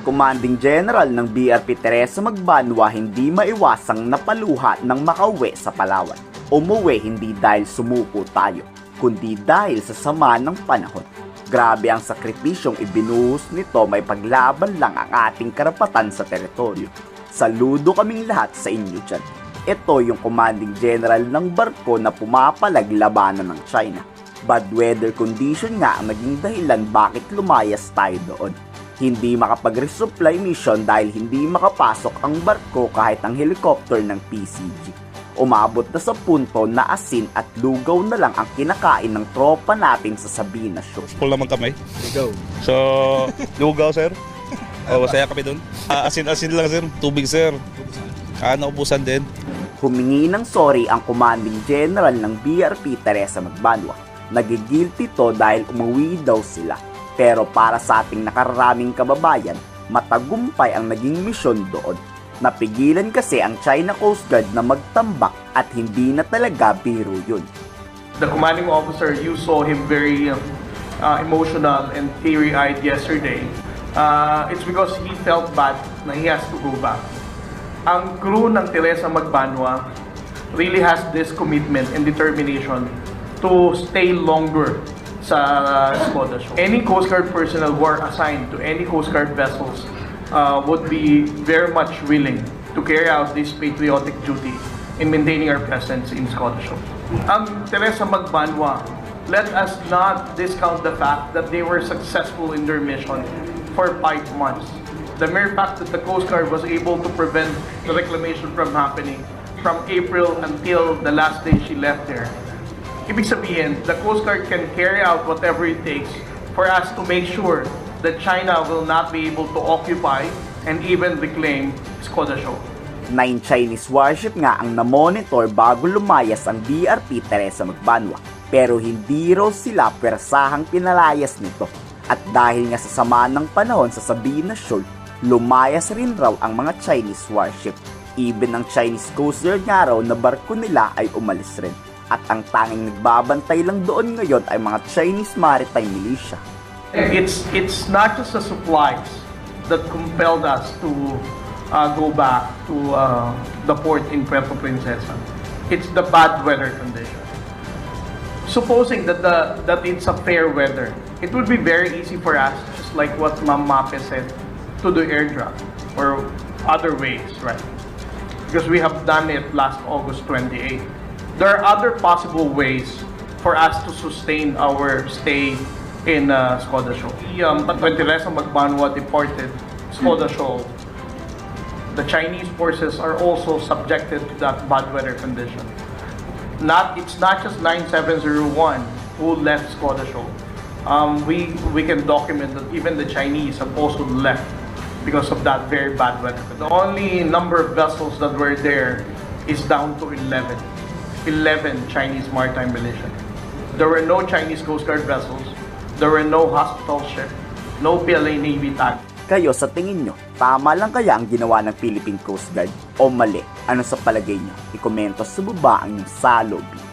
Commanding General ng BRP Teresa Magbanwa hindi maiwasang napaluha ng makauwi sa Palawan. Umuwi hindi dahil sumuko tayo, kundi dahil sa sama ng panahon. Grabe ang sakripisyong ibinuhos nito may paglaban lang ang ating karapatan sa teritoryo. Saludo kaming lahat sa inyo dyan. Ito yung commanding general ng barko na pumapalag labanan ng China. Bad weather condition nga ang naging dahilan bakit lumayas tayo doon. Hindi makapag-resupply mission dahil hindi makapasok ang barko kahit ang helicopter ng PCG. Umabot na sa punto na asin at lugaw na lang ang kinakain ng tropa natin sa Sabina Show. Full naman kami. Go. So, lugaw, sir. Oh, masaya kami dun. Ah, asin-asin lang, sir. Tubig, sir. Ah, naubusan din. Humingi ng sorry ang commanding general ng BRP Teresa Magbanwa. Nagigilty to dahil umuwi daw sila. Pero para sa ating nakararaming kababayan, matagumpay ang naging misyon doon. Napigilan kasi ang China Coast Guard na magtambak at hindi na talaga biro yun. the commanding officer, you saw him very uh, emotional and teary-eyed yesterday. Uh, it's because he felt bad na he has to go back. Ang crew ng Teresa Magbanwa really has this commitment and determination to stay longer sa Skoda show. Any Coast Guard personnel who are assigned to any Coast Guard vessels uh, would be very much willing to carry out this patriotic duty in maintaining our presence in Skoda show. Ang Teresa Magbanwa, let us not discount the fact that they were successful in their mission for five months. The mere fact that the Coast Guard was able to prevent the reclamation from happening from April until the last day she left there. Ibig sabihin, the Coast Guard can carry out whatever it takes for us to make sure that China will not be able to occupy and even reclaim Skoda Show. Nine Chinese warship nga ang namonitor bago lumayas ang BRP Teresa Magbanwa. Pero hindi raw sila pwersahang pinalayas nito. At dahil nga sa sama ng panahon sa Sabina Shoal, lumayas rin raw ang mga Chinese warship. Even ang Chinese Coast Guard nga raw na barko nila ay umalis rin. At ang tanging nagbabantay lang doon ngayon ay mga Chinese Maritime Militia. It's it's not just the supplies that compelled us to uh, go back to uh, the port in Puerto Princesa. It's the bad weather condition. Supposing that the that it's a fair weather, it would be very easy for us, just like what Ma'am Mape said, to do airdrop or other ways, right? Because we have done it last August 28. There are other possible ways for us to sustain our stay in uh, Skoda Show. Um, but when Teresa Magbanwa deported Skoda Show, the Chinese forces are also subjected to that bad weather condition. Not it's not just 9701 who left Skoda Show. Um, we we can document that even the Chinese have also left because of that very bad weather. The only number of vessels that were there is down to 11. 11 Chinese maritime militia. There were no Chinese Coast Guard vessels. There were no hospital ship, no PLA Navy tag. Kayo sa tingin nyo, tama lang kaya ang ginawa ng Philippine Coast Guard o mali? Ano sa palagay nyo? Ikomento sa baba ang inyong salobi.